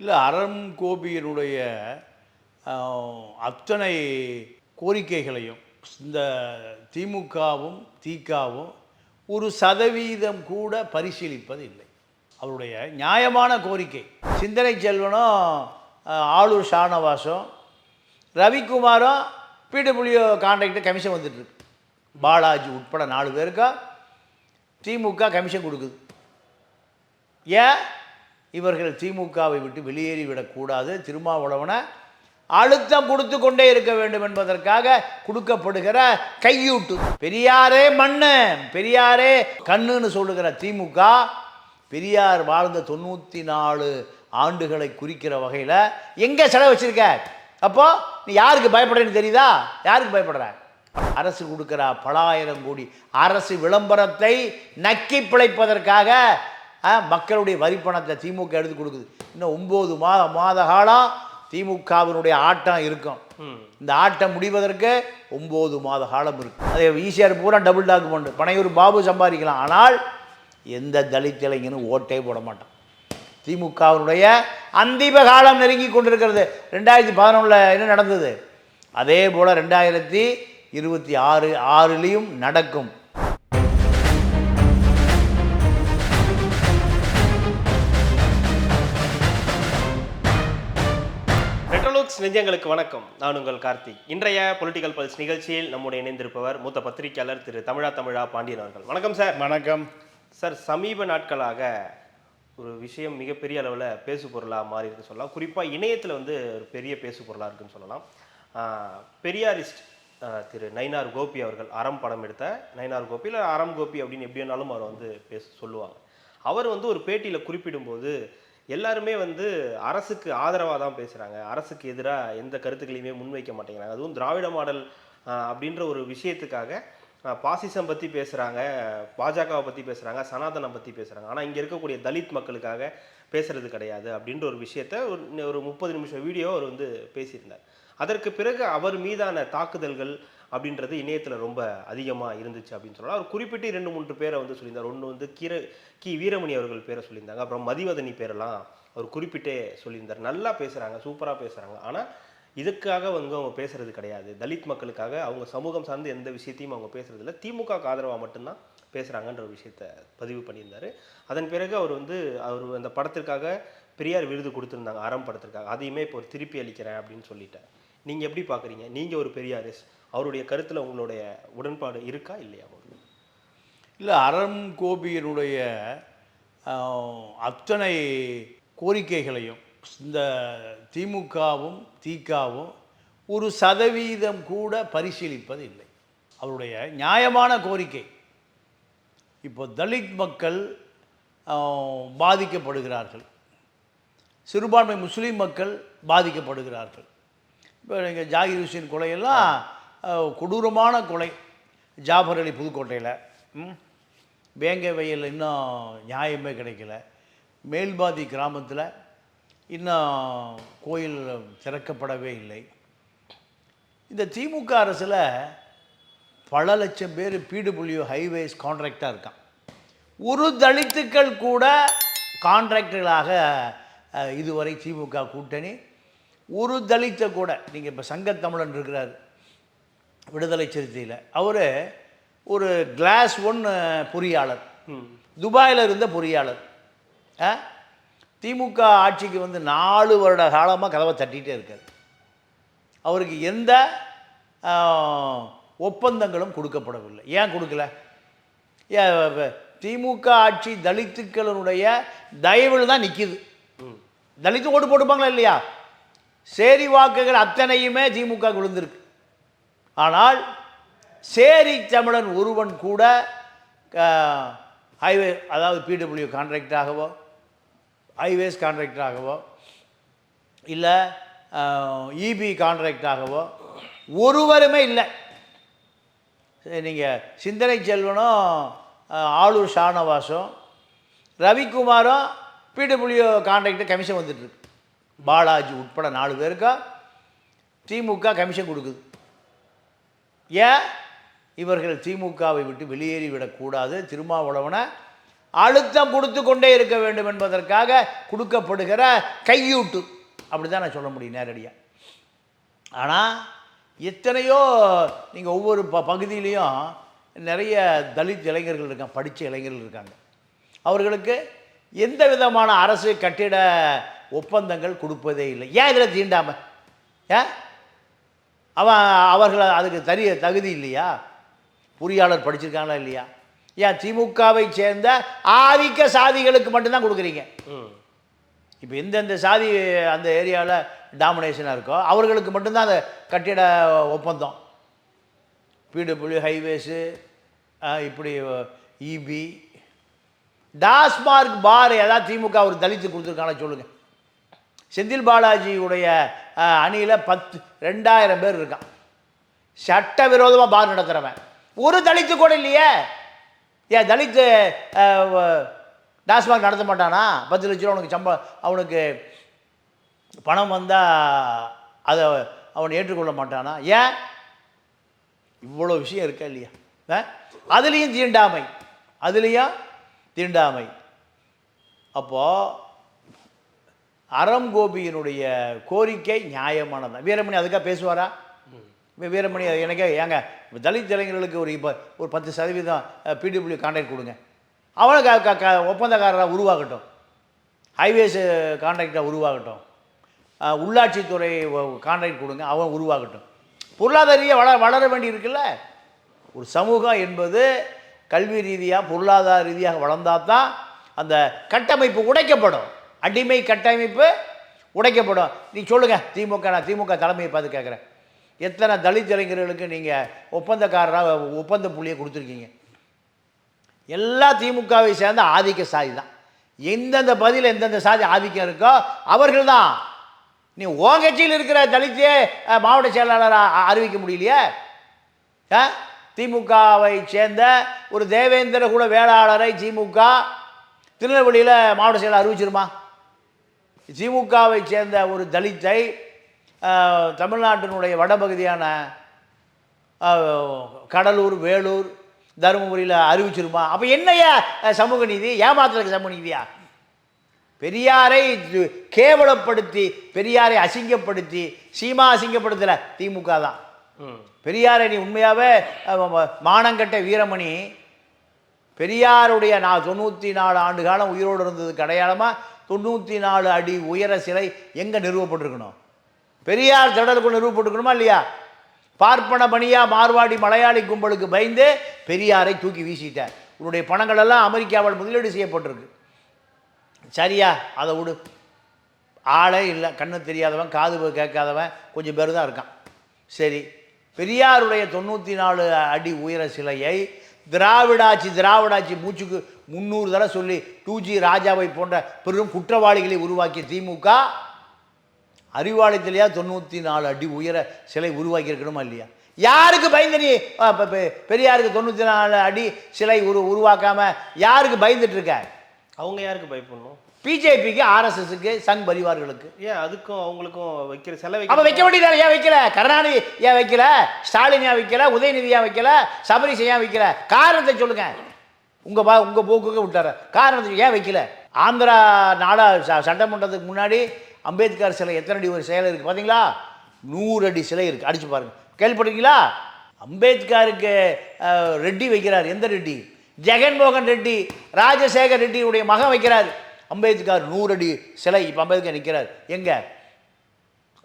இல்லை அறம் கோபியினுடைய அத்தனை கோரிக்கைகளையும் இந்த திமுகவும் திகாவும் ஒரு சதவீதம் கூட பரிசீலிப்பது இல்லை அவருடைய நியாயமான கோரிக்கை. சிந்தனை செல்வனும் ஆளூர் ஷானவாசும் ரவிக்குமாரும் பிடபிள்யூ கான்ட்ராக்டர் கமிஷன் வந்துட்டுருக்கு. பாலாஜி உட்பட நாலு பேருக்கா திமுக கமிஷன் கொடுக்குது. ஏன்? இவர்கள் திமுகவை விட்டு வெளியேறி விடக்கூடாது திருமாவளவனை அழுத்தம் கொடுத்து கொண்டே இருக்க வேண்டும் என்பதற்காக கொடுக்கப்படுகிற கையூட்டு. பெரியாரே மண்ணு பெரியாரே கண்ணுன்னு சொல்லுகிற திமுக பெரியார் வாழ்ந்த தொண்ணூற்றி நாலு ஆண்டுகளை குறிக்கிற வகையில் எங்கே செலவு வச்சுருக்க? அப்போ நீ யாருக்கு பயப்படுறேன்னு தெரியுதா? யாருக்கு பயப்படுற? அரசு கொடுக்குற பல ஆயிரம் கோடி அரசு விளம்பரத்தை நக்கி பிழைப்பதற்காக மக்களுடைய வரிப்பணத்தை திமுக எடுத்து கொடுக்குது. இன்னும் ஒம்பது மாத மாத காலம் திமுகவினுடைய ஆட்டம் இருக்கும். இந்த ஆட்டம் முடிவதற்கு ஒம்பது மாத காலம் இருக்கு அதே ஈஸியாக பூரா டபுள் டாக்குமெண்ட் பனையூர் பாபு சம்பாதிக்கலாம். ஆனால் எந்த தலித் இளைஞனும் ஓட்டே போட மாட்டான். திமுகவினுடைய அந்திம காலம் நெருங்கி கொண்டிருக்கிறது. ரெண்டாயிரத்தி பதினொன்றில் என்ன நடந்தது? அதே போல் ரெண்டாயிரத்தி இருபத்தி ஆறு ஆறுலேயும் நடக்கும். நெஞ்சங்களுக்கு வணக்கம். நான் உங்கள் கார்த்திக். இன்றைய பொலிட்டிக்கல் பல்ஸ் நிகழ்ச்சியில் நம்முடைய இணைந்திருப்பவர் மூத்த பத்திரிகையாளர் திரு தமிழா தமிழா பாண்டியன் அவர்கள். வணக்கம் சார் வணக்கம். சார் சமீப நாட்களாக ஒரு விஷயம் மிகப்பெரிய அளவில் பேசு பொருளாக மாறி இருக்கு சொல்லலாம். குறிப்பாக இணையத்தில் வந்து ஒரு பெரிய பேசு பொருளாக இருக்குன்னு சொல்லலாம். பெரியாரிஸ்ட் திரு நயினார் கோபி அவர்கள் அறம் படம் எடுத்த நயினார் கோபி இல்லை அறம் கோபி அப்படின்னு எப்படி வேணாலும் அவர் வந்து பேச சொல்லுவாங்க. அவர் வந்து ஒரு பேட்டியில் குறிப்பிடும்போது எல்லாருமே வந்து அரசுக்கு ஆதரவாக தான் பேசுகிறாங்க அரசுக்கு எதிராக எந்த கருத்துக்களையுமே முன்வைக்க மாட்டேங்கிறாங்க. அதுவும் திராவிட மாடல் அப்படின்ற ஒரு விஷயத்துக்காக பாசிசம் பற்றி பேசுகிறாங்க பாஜகவை பற்றி பேசுகிறாங்க சனாதனம் பற்றி பேசுகிறாங்க ஆனால் இங்கே இருக்கக்கூடிய தலித் மக்களுக்காக பேசுறது கிடையாது அப்படின்ற ஒரு விஷயத்த ஒரு ஒரு முப்பது நிமிஷம் வீடியோ அவர் வந்து பேசியிருந்தார். அதற்கு பிறகு அவர் மீதான தாக்குதல்கள் அப்படின்றது இணையத்தில் ரொம்ப அதிகமாக இருந்துச்சு அப்படின்னு சொல்லலாம். அவர் குறிப்பிட்டு ரெண்டு மூன்று பேரை வந்து சொல்லியிருந்தார். ஒன்று வந்து கீர கி வீரமணி அவர்கள் பேரை சொல்லியிருந்தாங்க. அப்புறம் மதிவதனி பேரெல்லாம் அவர் குறிப்பிட்டே சொல்லியிருந்தார். நல்லா பேசுகிறாங்க சூப்பராக பேசுகிறாங்க ஆனால் இதுக்காக வந்து அவங்க பேசுறது கிடையாது. தலித் மக்களுக்காக அவங்க சமூகம் சார்ந்து எந்த விஷயத்தையும் அவங்க பேசுறதில்ல திமுக ஆதரவாக மட்டும்தான் பேசுகிறாங்கன்ற ஒரு விஷயத்த பதிவு பண்ணியிருந்தார். அதன் பிறகு அவர் வந்து அவர் அந்த படத்திற்காக பெரியார் விருது கொடுத்துருந்தாங்க. அறம் படத்திற்காக. அதையுமே இப்போ ஒரு திருப்பி அளிக்கிறேன் அப்படின்னு சொல்லிட்டேன் நீங்கள் எப்படி பார்க்குறீங்க நீங்கள் ஒரு பெரியாரிஸ் அவருடைய கருத்தில் உங்களுடைய உடன்பாடு இருக்கா இல்லையா உங்களுக்கு இல்லை அறம் கோபியனுடைய அத்தனை கோரிக்கைகளையும் இந்த திமுகவும் திகாவும் ஒரு சதவீதம் கூட பரிசீலிப்பது இல்லை அவருடைய நியாயமான கோரிக்கை. இப்போ தலித் மக்கள் பாதிக்கப்படுகிறார்கள். சிறுபான்மை முஸ்லீம் மக்கள் பாதிக்கப்படுகிறார்கள். இப்போ நீங்கள் ஜாகிர் ஹுசேன் கொலையெல்லாம் கொடூரமான கொலை. ஜாஃபர் அலி புதுக்கோட்டையில். ம்? வேங்கை வயல் இன்னும் நியாயமே கிடைக்கல. மேல்பாதி கிராமத்தில் இன்னும் கோயில் திறக்கப்படவே இல்லை. இந்த திமுக அரசில் பல லட்சம் பேர் பிடபிள்யூ ஹைவேஸ் கான்ட்ராக்டாக இருக்கான். ஒரு தலித்துக்கள் கூட கான்ட்ராக்டர்களாக இதுவரை திமுக கூட்டணி ஒரு தலித்தை கூட நீங்கள் இப்போ சங்கத்தமிழன் இருக்கிறார் விடுதலை சிறுத்தையில். அவர் ஒரு கிளாஸ் ஒன் பொறியாளர். துபாயில் இருந்த பொறியாளர். ஆ? திமுக ஆட்சிக்கு வந்து நாலு வருட காலமாக கதவை தட்டிகிட்டே இருக்கார். அவருக்கு எந்த ஒப்பந்தங்களும் கொடுக்கப்படவில்லை. ஏன் கொடுக்கல? திமுக ஆட்சி தலித்துக்களினுடைய தயவில் தான் நிற்கிது தலித்து ஓட்டு போட்டுப்பாங்களா இல்லையா? சேரி வாக்குகள் அத்தனையுமே திமுக விழுந்திருக்கு. ஆனால் சேரி தமிழன் ஒருவன் கூட ஹைவே அதாவது பிடபிள்யூ கான்ட்ராக்டாகவோ ஹைவேஸ் கான்ட்ராக்டாகவோ இல்லை இபி கான்ட்ராக்டாகவோ ஒருவருமே இல்லை. நீங்கள் சிந்தனை செல்வனும் ஆளூர் ஷானவாசும் ரவிக்குமாரும் பிடபிள்யூ கான்ட்ராக்டர் கமிஷன் வந்துட்டுருக்கு பாலாஜி உட்பட நாலு பேருக்கா திமுக கமிஷன் கொடுக்குது. ஏன்? இவர்கள் திமுகவை விட்டு வெளியேறி விடக்கூடாது. திருமாவளவனை அழுத்தம் கொடுத்து கொண்டே இருக்க வேண்டும் என்பதற்காக கொடுக்கப்படுகிற கையூட்டு. அப்படி தான் நான் சொல்ல முடியும் நேரடியாக ஆனால் எத்தனையோ நீங்கள் ஒவ்வொரு ப பகுதியிலையும் நிறைய தலித் இளைஞர்கள் இருக்காங்க படித்த இளைஞர்கள் இருக்காங்க. அவர்களுக்கு எந்த விதமான அரசு கட்டிட ஒப்பந்தங்கள் கொடுப்பதே இல்லை. ஏன் இதில் தீண்டாமல் ஏன்? அவன் அவர்கள் அதுக்கு தரிய தகுதி இல்லையா? பொறியாளர் படிச்சிருக்காங்களா இல்லையா? ஏன் திமுகவை சேர்ந்த ஆதிக்க சாதிகளுக்கு மட்டும்தான் கொடுக்குறீங்க. இப்போ எந்தெந்த சாதி அந்த ஏரியாவில் டாமினேஷனாக இருக்கோ அவர்களுக்கு மட்டும்தான் அந்த கட்டிட ஒப்பந்தம். பிடபிள்யூ ஹைவேஸு இப்படி இபி டாஸ்மார்க் பார் ஏதாவது திமுக ஒரு தலித்து கொடுத்துருக்காங்களா சொல்லுங்கள் செந்தில் பாலாஜியுடைய அணியில் பத்து ரெண்டாயிரம் பேர் இருக்கான். சட்டவிரோதமாக பார் நடத்துகிறவன் ஒரு தலித்து கூட இல்லையே. ஏன் தலித்து டாஸ்மாக் நடத்த மாட்டானா? பத்து லட்ச ரூபா அவனுக்கு சம்பளம் அவனுக்கு பணம் வந்தால் அதை அவன் ஏற்றுக்கொள்ள மாட்டானா? ஏன்? இவ்வளோ விஷயம் இருக்கா இல்லையா? அதுலேயும் தீண்டாமை. அதுலேயும் தீண்டாமை. அப்போது அறம் கோபியினுடைய கோரிக்கை நியாயமானதான் வீரமணி அதுக்காக பேசுவாரா? வீரமணி எனக்கே ஏங்க தலித் இளைஞர்களுக்கு ஒரு இப்போ ஒரு பத்து சதவீதம் பிடபிள்யூ கான்ட்ராக்ட் கொடுங்க. அவனை ஒப்பந்தக்காரராக உருவாகட்டும். ஹைவேஸு கான்ட்ராக்டாக உருவாகட்டும். உள்ளாட்சித்துறை கான்ட்ராக்ட் கொடுங்க அவன் உருவாகட்டும். பொருளாதார ரீதியாக வளர வளர வேண்டி இருக்குல்ல? ஒரு சமூகம் என்பது கல்வி ரீதியாக பொருளாதார ரீதியாக வளர்ந்தால் தான் அந்த கட்டமைப்பு உடைக்கப்படும். அடிமை கட்டமைப்பு உடைக்கப்படும். நீ சொல்லுங்கள் திமுக நான் திமுக தலைமையை பார்த்து கேட்குறேன். எத்தனை தலித் இளைஞர்களுக்கு நீங்கள் ஒப்பந்தக்காரராக ஒப்பந்த புள்ளியை கொடுத்துருக்கீங்க? எல்லா திமுகவை சேர்ந்த ஆதிக்க சாதி தான். எந்தெந்த பதில் எந்தெந்த சாதி ஆதிக்கம் இருக்கோ அவர்கள் தான். நீ உன் கட்சியில் இருக்கிற தலித்தே மாவட்ட செயலாளராக அறிவிக்க முடியலையே? ஆ? திமுகவை சேர்ந்த ஒரு தேவேந்திர கூட வேளாளரை திமுக திருநெல்வேலியில் மாவட்ட செயலாளர் அறிவிச்சிருமா? திமுகவை சேர்ந்த ஒரு தலித்தை தமிழ்நாட்டினுடைய வடபகுதியான கடலூர் வேலூர் தருமபுரியில் அறிவிச்சிருமா அப்போ என்னையா சமூக நீதி? ஏமாத்துறதுக்கு சமூக நீதியா? பெரியாரை கேவலப்படுத்தி பெரியாரை அசிங்கப்படுத்தி சீமா அசிங்கப்படுத்தல திமுக தான். பெரியாரை நீ உண்மையாகவே மானங்கட்ட வீரமணி பெரியாருடைய நான் தொண்ணூற்றி நாலு ஆண்டு காலம் உயிரோடு இருந்ததுக்கு அடையாளமாக தொண்ணூற்றி நாலு அடி உயர சிலை எங்கே நிறுவப்பட்டிருக்கணும்? பெரியார் திடலுக்குள் நிறுவப்பட்டிருக்கணுமா இல்லையா? பார்ப்பன பணியா மார்வாடி மலையாளி கும்பலுக்கு பயந்து பெரியாரை தூக்கி வீசிட்டார். உன்னுடைய பணங்கள் எல்லாம் அமெரிக்காவால் முதலீடு செய்யப்பட்டிருக்கு. சரியா? அதை விடு. ஆளே இல்லை. கண்ணு தெரியாதவன் காது கேட்காதவன் கொஞ்சம் பேர் தான் இருக்கான். சரி. பெரியாருடைய தொண்ணூற்றி நாலு அடி உயர சிலையை திராவிடாட்சி திராவிடாட்சி மூச்சுக்கு முந்நூறு தடவை சொல்லி டூ ஜி ராஜாவை போன்ற பெரும் குற்றவாளிகளை உருவாக்கிய திமுக அறிவாலயத்திலேயா தொண்ணூற்றி நாலு அடி உயர சிலை உருவாக்கியிருக்கணுமா இல்லையா? யாருக்கு பயந்து நீ பெரியாருக்கு தொண்ணூற்றி நாலு அடி சிலை உரு உருவாக்காமல் யாருக்கு பயந்துட்டு இருக்க? அவங்க யாருக்கு பயப்படணும்? பிஜேபிக்கு ஆர்எஸ்எஸ்க்கு சங் பரிவார்களுக்கு. ஏன் அதுக்கும் அவங்களுக்கும் வைக்கிற செலவை அப்ப வைக்க வேண்டியதால ஏன் வைக்கல? கருணாநிதி ஏன் வைக்கல? ஸ்டாலின் ஏன் வைக்கல? உதயநிதி ஏன் வைக்கல? சபரிஸ் ஏன் வைக்கல? காரணத்தை சொல்லுங்க. உங்க பா உங்க போக்குக்கு விட்டார. காரணத்தை ஏன் வைக்கல? ஆந்திரா நாடா சட்டமன்றத்துக்கு முன்னாடி அம்பேத்கர் சிலை எத்தனை அடி ஒரு சிலை இருக்கு பாத்தீங்களா? நூறு அடி சிலை இருக்கு. அடிச்சு பாருங்க. கேள்விப்பட்டிருக்கீங்களா? அம்பேத்கருக்கு ரெட்டி வைக்கிறார். எந்த ரெட்டி? ஜெகன்மோகன் ரெட்டி ராஜசேகர் ரெட்டியுடைய மகன் வைக்கிறார். அம்பேத்கர் நூறு அடி சிலை இப்போ அம்பேத்கர் நிற்கிறார் எங்க?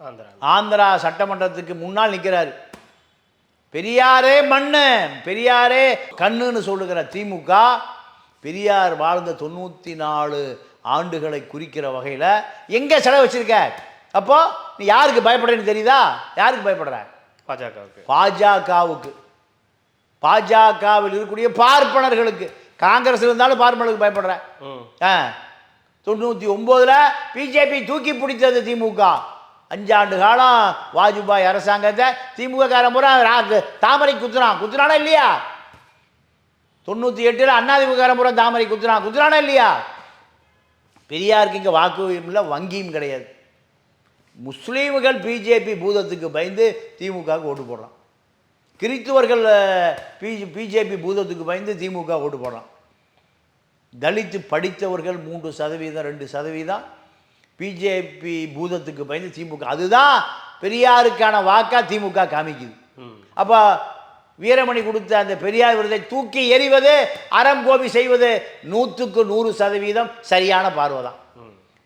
ஆந்திரா ஆந்திரா சட்டமன்றத்துக்கு முன்னால் நிற்கிறார் பெரியாரே மண்ணு பெரியாரே கண்ணுன்னு சொல்லுகிற திமுக பெரியார் வாழ்ந்த தொண்ணூற்றி நாலு ஆண்டுகளை குறிக்கிற வகையில் எங்கே செலவு வச்சிருக்க? அப்போ நீ யாருக்கு பயப்படுறேன்னு தெரியுதா? யாருக்கு பயப்படுற? பாஜகவுக்கு. பாஜகவுக்கு. பாஜகவில் இருக்கக்கூடிய பார்ப்பனர்களுக்கு. காங்கிரஸ் இருந்தாலும் பார்ப்பனர்களுக்கு பயப்படுற. ஆ. தொண்ணூற்றி ஒம்போதில் பிஜேபி தூக்கி பிடித்தது திமுக. அஞ்சாண்டு காலம் வாஜ்பாய் அரசாங்கத்தை திமுக காரன் பூரா தாமரை குத்துறான். குத்துறானா இல்லையா? தொண்ணூற்றி எட்டில் அண்ணாதிமுக காரன் பூரா தாமரை குத்துறான். குத்துறானா இல்லையா? பெரியாருக்கு இங்கே வாக்கு இல்லை வங்கியும் கிடையாது. முஸ்லீம்கள் பிஜேபி பூதத்துக்கு பயந்து திமுகவுக்கு ஓட்டு போடுறான். கிறித்துவர்கள் பிஜேபி பூதத்துக்கு பயந்து திமுக ஓட்டு போடுறான். தலித்து படித்தவர்கள் மூன்று சதவீதம் ரெண்டு சதவீதம். பிஜேபி பூதத்துக்கு பயந்து திமுக. அதுதான் பெரியாருக்கான வாக்கா திமுக காமிக்குது. அப்போ வீரமணி கொடுத்த அந்த பெரியார் விருதை தூக்கி எறிவது அறம் கோபி செய்வது நூற்றுக்கு நூறு சதவீதம் சரியான பார்வை தான்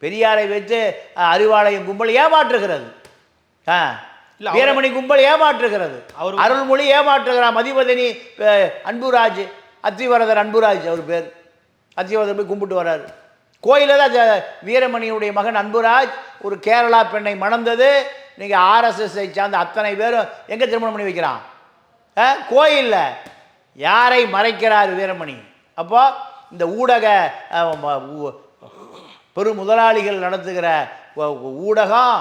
பெரியாரை வைத்து அறிவாலயம் கும்பல் ஏமாற்றுகிறது. ஆ வீரமணி கும்பல் ஏமாற்றுகிறது. அவரு- அருள்மொழி ஏமாற்றுகிறார். மதிவதனி அஹ், அன்புராஜ் அத்திவரதர் அன்புராஜ் அவர் பேர். அத்திவரதர் போய் கும்பிட்டு வர்றார். கோயிலில் தான் வீரமணியுடைய மகன் அன்புராஜ் ஒரு கேரளா பெண்ணை மணந்தது. நீங்கள் ஆர்எஸ்எஸ்ஐ சார்ந்த அத்தனை பேரும் எங்கே திருமணம் பண்ணி வைக்கிறான்? கோயிலில். யாரை மறைக்கிறார் வீரமணி? அப்போ இந்த ஊடக பெரும் முதலாளிகள் நடத்துகிற ஊடகம்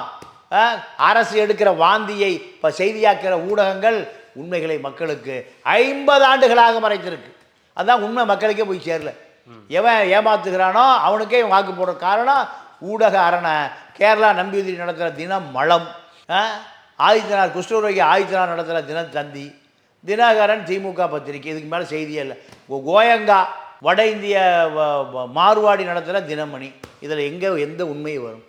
அரசு எடுக்கிற வாந்தியை இப்போ செய்தியாக்கிற ஊடகங்கள் உண்மைகளை மக்களுக்கு ஐம்பது ஆண்டுகளாக மறைத்திருக்கு. அதுதான் உண்மை மக்களுக்கே போய் சேரல. எவன் ஏமாத்துகிறானோ அவனுக்கே இவன் வாக்கு போடுற காரணம் ஊடக அரணை. கேரளா நம்பியுதிரி நடத்துகிற தினம் மலம். ஆதித்யநாத் ஆதித்தனார் ஆதித்யநாத் நடத்துகிற நடத்துகிற தினத்தந்தி தினகரன் திமுக பத்திரிக்கை. இதுக்கு மேலே செய்தியே இல்லை. கோயங்கா வட இந்திய வ- மார்வாடி நடத்துகிற தினமணி. இதில் எங்கே எந்த உண்மை வரும்.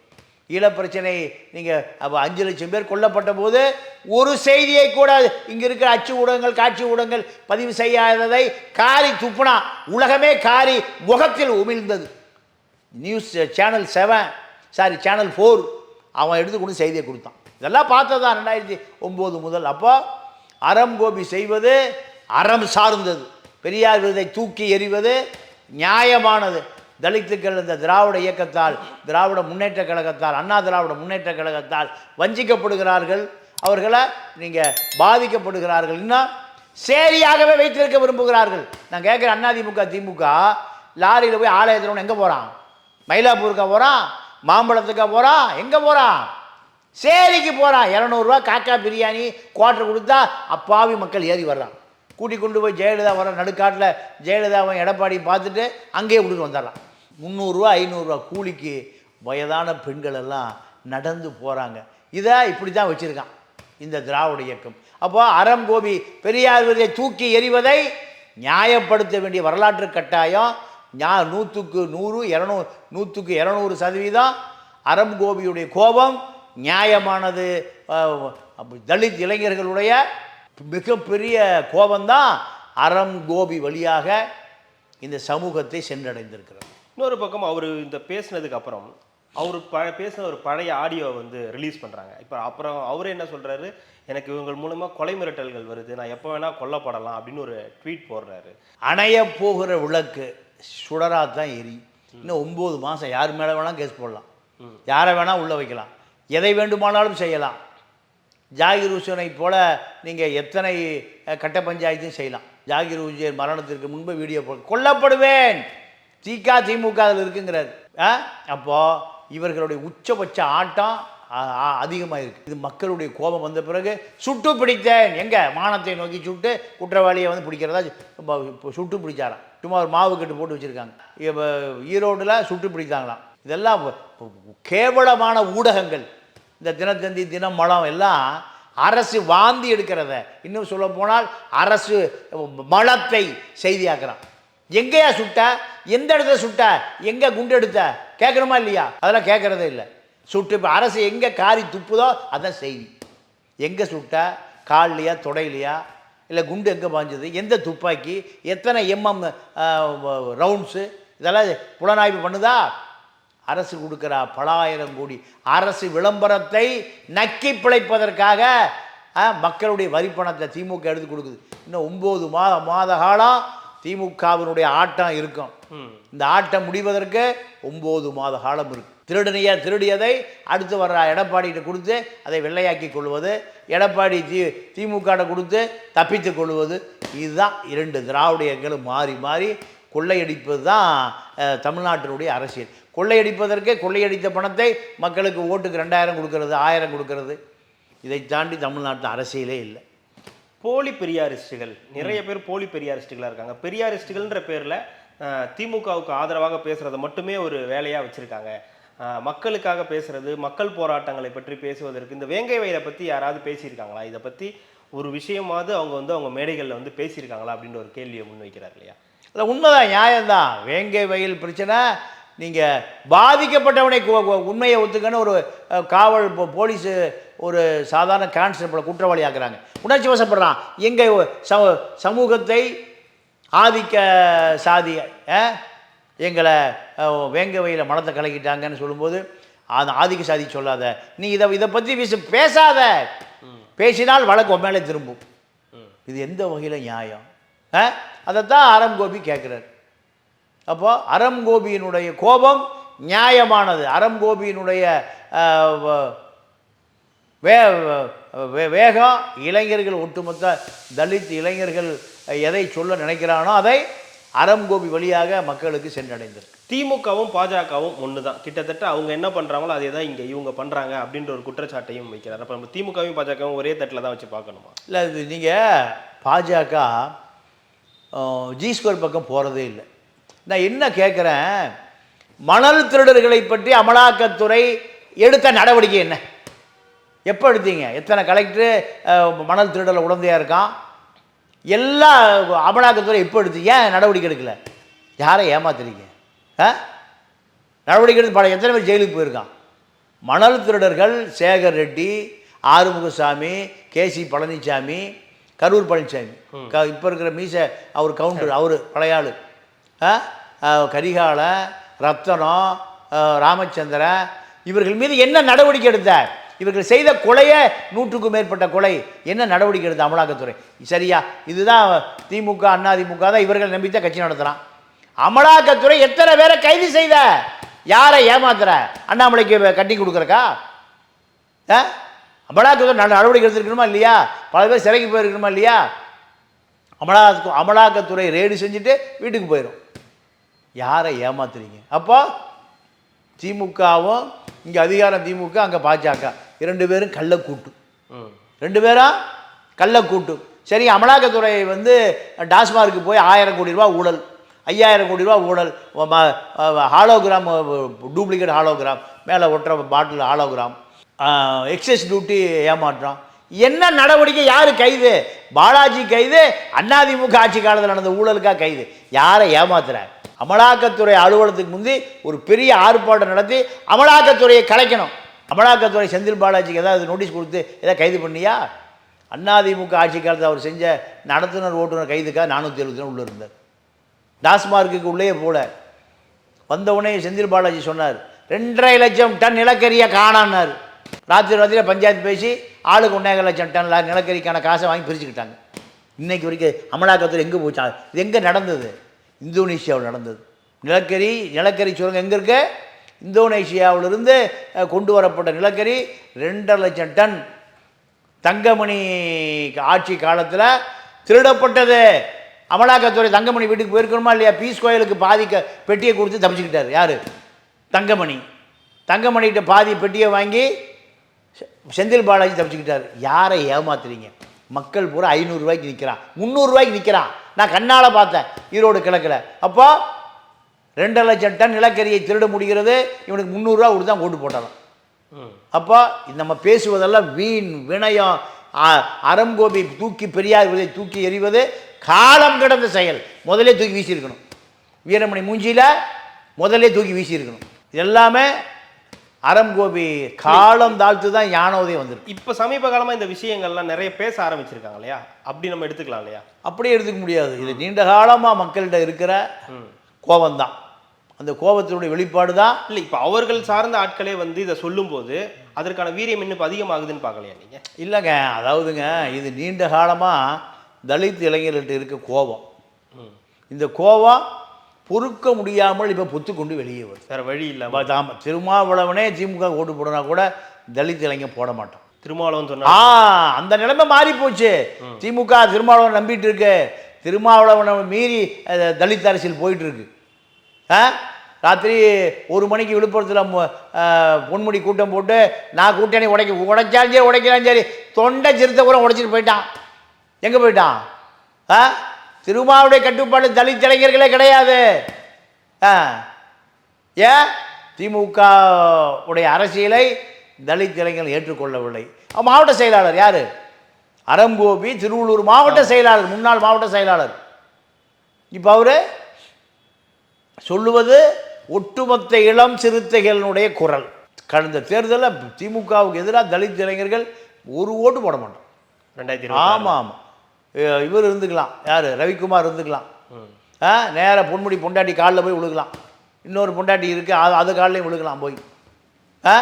ஈழப்பிரச்சனை நீங்கள் அப்போ அஞ்சு லட்சம் பேர் கொல்லப்பட்ட போது ஒரு செய்தியை கூட இங்கே இருக்கிற அச்சு ஊடகங்கள் காட்சி ஊடகங்கள் பதிவு செய்யாததை காரி துப்புனா உலகமே காரி முகத்தில் உமிழ்ந்தது. News channel seven sorry channel four அவன் எடுத்து கொண்டு செய்தியை கொடுத்தான். இதெல்லாம் பார்த்ததான் ரெண்டாயிரத்தி ஒம்பது முதல். அப்போ அறம் கோபி செய்வது அறம் சார்ந்தது. பெரியார் விருதை தூக்கி எறிவது நியாயமானது. தலித்துக்கள் இந்த திராவிட இயக்கத்தால் திராவிட முன்னேற்ற கழகத்தால் அண்ணா திராவிட முன்னேற்ற கழகத்தால் வஞ்சிக்கப்படுகிறார்கள். அவர்களை நீங்கள் பாதிக்கப்படுகிறார்கள். இன்னும் சேரியாகவே வைத்திருக்க விரும்புகிறார்கள். நான் கேட்குறேன் அதிமுக திமுக லாரியில் போய் ஆலயத்தில் எங்கே போகிறான் மயிலாப்பூருக்கா போகிறான் மாம்பழத்துக்கா போகிறான் எங்கே போகிறான் சேரிக்கு போகிறான் இரநூறுவா காக்கா பிரியாணி குவார்டர் கொடுத்தா அப்பாவி மக்கள் ஏறி வர்றான். கூட்டி கொண்டு போய் ஜெயலலிதா வர நடுக்காட்டில் ஜெயலலிதாவை எடப்பாடி பார்த்துட்டு அங்கேயே விட்டுட்டு வந்துடலாம். முந்நூறுரூவா ஐநூறுரூவா கூலிக்கு வயதான பெண்கள் எல்லாம் நடந்து போகிறாங்க இதை இப்படி தான் வச்சுருக்கான் இந்த திராவிட இயக்கம். அப்போ அறம் கோபி பெரியார் விருதை தூக்கி எறிவதை நியாயப்படுத்த வேண்டிய வரலாற்று கட்டாயம் ஞா நூற்றுக்கு நூறு இரநூறு நூற்றுக்கு இரநூறு சதவீதம் அறம் கோபியுடைய கோபம் நியாயமானது. தலித் இளைஞர்களுடைய மிகப்பெரிய கோபம்தான் அறம் கோபி வழியாக இந்த சமூகத்தை சென்றடைந்திருக்கிறது. இன்னொரு பக்கம் அவர் இந்த பேசுனதுக்கு அப்புறம் அவர் ப பேசின ஒரு பழைய ஆடியோ வந்து ரிலீஸ் பண்ணுறாங்க இப்போ அப்புறம் அவர் என்ன சொல்கிறாரு எனக்கு இவங்கள் மூலமாக கொலை மிரட்டல்கள் வருது நான் எப்போ வேணால் கொல்லப்படலாம் அப்படின்னு ஒரு ட்வீட் போடுறாரு. அணைய போகிற விளக்கு சுடராத்தான் எரி. இன்னும் ஒம்பது மாதம் யார் மேலே வேணால் கேஸ் போடலாம். யாரை வேணால் உள்ளே வைக்கலாம். எதை வேண்டுமானாலும் செய்யலாம். ஜாகிர் ஹுசேனை போல் நீங்கள் எத்தனை கட்ட பஞ்சாயத்தையும் செய்யலாம். ஜாகிர் ஹுசேன் மரணத்திற்கு முன்பு வீடியோ போ கொல்லப்படுவேன். திக திமுக அதில் இருக்குங்கிறார். ஆ அப்போது இவர்களுடைய உச்சபட்ச ஆட்டம் அதிகமாக இருக்குது இது மக்களுடைய கோபம் வந்த பிறகு சுட்டு பிடித்தேன். எங்கே? மானத்தை நோக்கி சுட்டு குற்றவாளியை வந்து பிடிக்கிறதா? சுட்டு பிடிச்சாராம். சும்மா ஒரு மாவு கட்டு போட்டு வச்சுருக்காங்க. இப்போ சுட்டு பிடித்தாங்களாம் இதெல்லாம் கேவலமான ஊடகங்கள். இந்த தினத்தந்தி தினம் மலம் எல்லாம் அரசு வாந்தி எடுக்கிறத. இன்னும் சொல்ல போனால் அரசு மலத்தை செய்தியாக்குறான். எங்கேயா சுட்ட? எந்த இடத்துல சுட்ட? எங்கே குண்டு எடுத்த? கேட்கணுமா இல்லையா? அதெல்லாம் கேட்குறதே இல்லை. சுட்டு இப்போ அரசு எங்கே காரி துப்புதோ அதான் செய்தி. எங்கே சுட்ட? கால்லையா தொடையிலையா இல்லை குண்டு எங்கே பாஞ்சது? எந்த துப்பாக்கி? எத்தனை எம்எம் ரவுண்ட்ஸு இதெல்லாம் புலனாய்வு பண்ணுதா? அரசு கொடுக்குற பல ஆயிரம் கோடி அரசு விளம்பரத்தை நக்கி பிழைப்பதற்காக மக்களுடைய வரிப்பணத்தை திமுக எடுத்து கொடுக்குது. இன்னும் ஒம்பது மாத மாத காலம் திமுகவினுடைய ஆட்டம் இருக்கும். இந்த ஆட்டம் முடிவதற்கு ஒம்பது மாத காலம் இருக்கு. திருடனையா திருடியதை அடுத்து வர்ற எடப்பாடிகிட்ட கொடுத்து அதை வெள்ளையாக்கி கொள்வது எடப்பாடி தி திமுக கொடுத்து தப்பித்து கொள்வது இதுதான் இரண்டு திராவிட இயக்கங்களும் மாறி மாறி கொள்ளையடிப்பது தான் தமிழ்நாட்டினுடைய அரசியல். கொள்ளையடிப்பதற்கு கொள்ளையடித்த பணத்தை மக்களுக்கு ஓட்டுக்கு ரெண்டாயிரம் கொடுக்கறது ஆயிரம் கொடுக்கறது. இதை தாண்டி தமிழ்நாட்டில் அரசியலே இல்லை. போலி பெரியாரிஸ்டுகள் நிறைய பேர் போலி பெரியாரிஸ்டுகளாக இருக்காங்க. பெரியாரிஸ்டுகள்ன்ற பேரில் திமுகவுக்கு ஆதரவாக பேசுகிறத மட்டுமே ஒரு வேலையாக வச்சுருக்காங்க. மக்களுக்காக பேசுறது மக்கள் போராட்டங்களை பற்றி பேசுவதற்கு இந்த வேங்கை வயலை பற்றி யாராவது பேசியிருக்காங்களா? இதை பற்றி ஒரு விஷயமாவது அவங்க வந்து அவங்க மேடைகளில் வந்து பேசியிருக்காங்களா? அப்படின்ற ஒரு கேள்வியை முன்வைக்கிறார் இல்லையா? இல்லை உண்மைதான் நியாயம்தான். வேங்கை வயல் பிரச்சனை நீங்கள் பாதிக்கப்பட்டவனை உண்மையை ஒத்துக்கன்னு ஒரு காவல் போலீஸு ஒரு சாதாரண கான்ஸ்டபிளை குற்றவாளி ஆக்குறாங்க உணர்ச்சி வசப்படுறான். எங்கள் சம சமூகத்தை ஆதிக்க சாதி எங்களை வேங்க வயலில் மனத்தை கலக்கிட்டாங்கன்னு சொல்லும்போது அந்த ஆதிக்க சாதி சொல்லாத. நீ இதை இதை பற்றி பேச பேசாத. பேசினால் வழக்கு மேலே திரும்பும். இது எந்த வகையில் நியாயம்? அதைத்தான் அறம் கோபி கேட்குறாரு அப்போ அறம் கோபியினுடைய கோபம் நியாயமானது. அறம் கோபியினுடைய ஆ, வ- வேகம் இளைஞர்கள் ஒட்டுமொத்த தலித் இளைஞர்கள் எதை சொல்ல நினைக்கிறானோ அதை அறம் கோபி வழியாக மக்களுக்கு சென்றடைந்திருக்கு. திமுகவும் பாஜகவும் ஒன்று தான் கிட்டத்தட்ட அவங்க என்ன பண்ணுறாங்களோ அதே தான் இங்கே இவங்க பண்ணுறாங்க அப்படின்ற ஒரு குற்றச்சாட்டையும் வைக்கிறார். அப்போ நம்ம திமுகவும் பாஜகவும் ஒரே தட்டில் தான் வச்சு பார்க்கணுமா? இல்லை இது நீங்கள் பாஜக ஜி ஸ்கொயர் பக்கம் போகிறதே இல்லை. நான் என்ன கேட்குறேன் மணல் திருடர்களை பற்றி அமலாக்கத்துறை எடுத்த நடவடிக்கை என்ன? எப்போ எடுத்தீங்க? எத்தனை கலெக்டரு மணல் திருடலை உடந்தையாக இருக்கான்? எல்லா அமலாக்கத்துறை எப்போ எடுத்து ஏன் நடவடிக்கை எடுக்கல? யாரை ஏமாத்துறீங்க? ஆ? நடவடிக்கை எடுத்து பல எத்தனை பேர் ஜெயிலுக்கு போயிருக்கான்? மணல் திருடர்கள் சேகர் ரெட்டி ஆறுமுகசாமி கேசி பழனிசாமி கரூர் பழனிசாமி க இப்போ இருக்கிற மீச அவர் கவுண்டர் அவர் பழையாளு கரிகால ரத்தனம் ராமச்சந்திரன் இவர்கள் மீது என்ன நடவடிக்கை எடுத்த இவர்கள் செய்த கொலையே நூற்றுக்கும் மேற்பட்ட கொலை. என்ன நடவடிக்கை எடுத்த அமலாக்கத்துறை? சரியா இதுதான் திமுக அதிமுக தான் இவர்கள் நம்பித்தான் கட்சி நடத்துகிறான் அமலாக்கத்துறை எத்தனை பேரை கைது செய்த? யாரை ஏமாத்துற? அண்ணாமலைக்கு கட்டி கொடுக்குறக்கா? ஆ? அமலாக்கத்துறை நட- நடவடிக்கை எடுத்துருக்கணுமா இல்லையா? பல பேர் சிறைக்கு போயிருக்கணுமா இல்லையா? அமலா அமலாக்கத்துறை ரேடு செஞ்சுட்டு வீட்டுக்கு போயிடும் யாரை ஏமாத்துறீங்க? அப்போ திமுகவும் இங்கே அதிகாரம் திமுக அங்கே பாஜக. இரண்டு பேரும் கள்ளக்கூட்டு. ரெண்டு பேரும் கள்ளக்கூட்டு. சரி அமலாக்கத்துறை வந்து டாஸ்மார்க்கு போய் ஆயிரம் கோடி ரூபா ஊழல். ஐயாயிரம் கோடி ரூபா ஊழல். Hologram duplicate hologram. மேலே ஒட்டுற பாட்டில் ஹாலோகிராம். எக்ஸஸ் டியூட்டி ஏமாற்றம். என்ன நடவடிக்கை யார் கைது? பாலாஜி கைது? அதிமுக ஆட்சி காலத்தில் நடந்த ஊழலுக்காக கைது? யாரை ஏமாத்துற அமலாக்கத்துறை அலுவலகத்துக்கு முந்தி ஒரு பெரிய ஆர்ப்பாட்டம் நடத்தி அமலாக்கத்துறையை கலைக்கணும். அமலாக்கத்துறை செந்தில் பாலாஜிக்கு ஏதாவது நோட்டீஸ் கொடுத்து ஏதாவது கைது பண்ணியா? அதிமுக ஆட்சி காலத்தில் அவர் செஞ்ச நடத்துனர் ஓட்டுநர் கைதுக்காக நானூற்றி எழுபத்தி உள்ளே இருந்தார். டாஸ்மார்க்குக்கு உள்ளே போல. வந்த உடனே செந்தில் பாலாஜி சொன்னார் ரெண்டரை லட்சம் டன் நிலக்கரியை காணான்னார். ராத்திரி ராத்திரியில் பஞ்சாயத்து பேசி ஆளுக்கு ஒன்றே லட்சம் டன் நிலக்கரிக்கான காசை வாங்கி பிரிச்சுக்கிட்டாங்க. இன்றைக்கு வரைக்கும் அமலாக்கத்துறை எங்கே போச்சா? இது எங்கே நடந்தது? இந்தோனேஷியாவில் நடந்தது. நிலக்கரி நிலக்கரி சுரங்கம் எங்கே இருக்க? இந்தோனேஷியாவிலிருந்து கொண்டு வரப்பட்ட நிலக்கரி ரெண்டரை லட்சம் டன் தங்கமணி ஆட்சி காலத்தில் திருடப்பட்டது. அமலாக்கத்துறை தங்கமணி வீட்டுக்கு போயிருக்கணுமா இல்லையா? பீஸ் கோயிலுக்கு பாதி க- பெட்டியை கொடுத்து தப்பிச்சுக்கிட்டார். யார்? தங்கமணி. தங்கமணிகிட்ட பாதி பெட்டியை வாங்கி செ- செந்தில் பாலாஜி தப்பிச்சுக்கிட்டார். யாரை ஏமாத்துறீங்க? மக்கள் பூரா ஐநூறுரூவாய்க்கு நிற்கிறான் முந்நூறுரூவாய்க்கு நிற்கிறான் நான் கண்ணால் பார்த்தேன் ஈரோடு கிழக்கில். அப்போ ரெண்டரை லட்சம் டன் நிலக்கரியை திருட முடிகிறது இவனுக்கு முந்நூறுரூவா கொடுத்து தான் ஓட்டு போட்டாலும் அப்போ நம்ம பேசுவதெல்லாம் வீண் வினயம் அறங்கோபி தூக்கி பெரியார் விதை தூக்கி எறிவது காலம் கடந்த செயல். முதல்ல தூக்கி வீசியிருக்கணும். வீரமணி மூஞ்சியில் முதல்ல தூக்கி வீசியிருக்கணும். இது எல்லாமே அறங்கோபி காலம் தாழ்த்து தான் யானோதயம் வந்திருக்கு. இப்போ சமீப காலமாக இந்த விஷயங்கள்லாம் நிறைய பேச ஆரம்பிச்சிருக்காங்க இல்லையா? அப்படி நம்ம எடுத்துக்கலாம் இல்லையா? அப்படியே எடுத்துக்க முடியாது. இது நீண்ட காலமாக மக்கள்கிட்ட இருக்கிற கோபம்தான். அந்த கோபத்தினுடைய வெளிப்பாடு தான் இல்லை இப்போ அவர்கள் சார்ந்த ஆட்களே வந்து இதை சொல்லும்போது அதற்கான வீரியம் இன்னும் அதிகமாகுதுன்னு பார்க்கலையா நீங்கள் இல்லைங்க. அதாவதுங்க இது நீண்ட காலமாக தலித் இளைஞர்கள்ட்ட இருக்க கோபம். இந்த கோபம் பொறுக்க முடியாமல் இப்போ பொத்துக்கொண்டு வெளியே வருது. வேற வழி அப்ப தாம திருமாவளவனே திமுக ஓட்டு போடனா கூட தலித் இளைஞர் போட மாட்டோம் திருமாவளவன் ஆ சொன்னா அந்த நிலைமை மாறி போச்சு. திமுக திருமாவளவன் நம்பிட்டு இருக்கு. திருமாவளவனை மீறி தலித் அரசியல் போயிட்டு இருக்கு. ஆ? ராத்திரி ஒரு மணிக்கு விழுப்புரத்தில் பொன்முடி கூட்டம் போட்டு நான் கூட்டணி உடைக்க உடைச்சாலும் சரி உடைக்கலாம் சரி தொண்டை சிறுத்தை கூட உடைச்சிட்டு போயிட்டான். எங்கே போயிட்டான்? ஆ? திருமாவுடைய கட்டுப்பாடு தலித் இளைஞர்களே கிடையாது. ஏன் திமுக உடைய அரசியலை தலித் இளைஞர்கள் ஏற்றுக்கொள்ளவில்லை. மாவட்ட செயலாளர் யார்? அறங்கோபி திருவள்ளூர் மாவட்ட செயலாளர் முன்னாள் மாவட்ட செயலாளர். இப்போ அவர் சொல்லுவது ஒட்டுமொத்த இளம் சிறுத்தைகளினுடைய குரல். கடந்த தேர்தலில் திமுகவுக்கு எதிராக தலித் இளைஞர்கள் ஒரு ஓட்டு போட மாட்டோம் ரெண்டாயிரத்தி ஆமாம் ஆமாம். இவர் இருந்துக்கலாம். யார்? ரவிக்குமார் இருந்துக்கலாம். ம் ஆ நேராக பொன்முடி பொண்டாட்டி காலில் போய் விழுகலாம். இன்னொரு பொண்டாட்டி இருக்குது அது அது காலிலையும் விழுகலாம் போய். ஆ?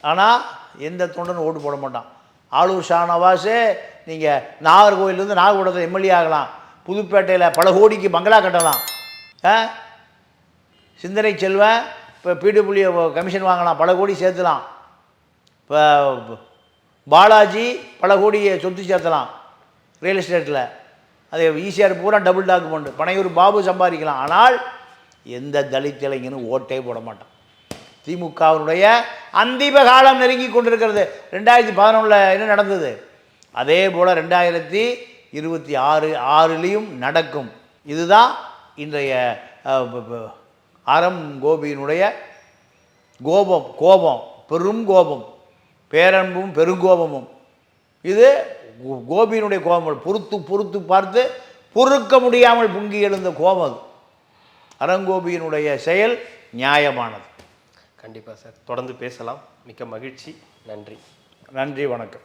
ஆனால் எந்த தொண்டனும் ஓட்டு போட மாட்டான். ஆளூர் ஷானவாஸே நீங்கள் நாகர்கோவிலேருந்து நாகப்பட்டினத்தில் எம்எல்ஏ ஆகலாம். புதுப்பேட்டையில் பல கோடிக்கு பங்களா கட்டலாம். ஆ? சிந்தனை செல்வன் இப்போ பிடபிள்யூ கமிஷன் வாங்கலாம் பல கோடி சேர்த்துலாம். இப்போ பாலாஜி பல கோடியை சொத்து சேர்த்தலாம். ரியல் எஸ்டேட்டில் அது ஈஸியாக பூரா டபுள் டாக்குமெண்ட் பனையூர் பாபு சம்பாதிக்கலாம். ஆனால் எந்த தலித் இளைஞனும் ஓட்டே போட மாட்டான். திமுகவினுடைய அந்திப காலம் நெருங்கி கொண்டிருக்கிறது. ரெண்டாயிரத்தி பதினொன்றில் என்ன நடந்தது? அதே போல் ரெண்டாயிரத்தி இருபத்தி ஆறு ஆறுலேயும் நடக்கும். இதுதான் இன்றைய அறம் கோபியினுடைய கோபம் கோபம் பெரும் கோபம். பேரன்பும் பெருங்கோபமும். இது கோபியினுடைய கோபம் பொறுத்து பொறுத்து பார்த்து பொறுக்க முடியாமல் பொங்கி எழுந்த கோபம் அது. அறங்கோபியினுடைய செயல் நியாயமானது. கண்டிப்பாக சார். தொடர்ந்து பேசலாம். மிக்க மகிழ்ச்சி. நன்றி. நன்றி வணக்கம்.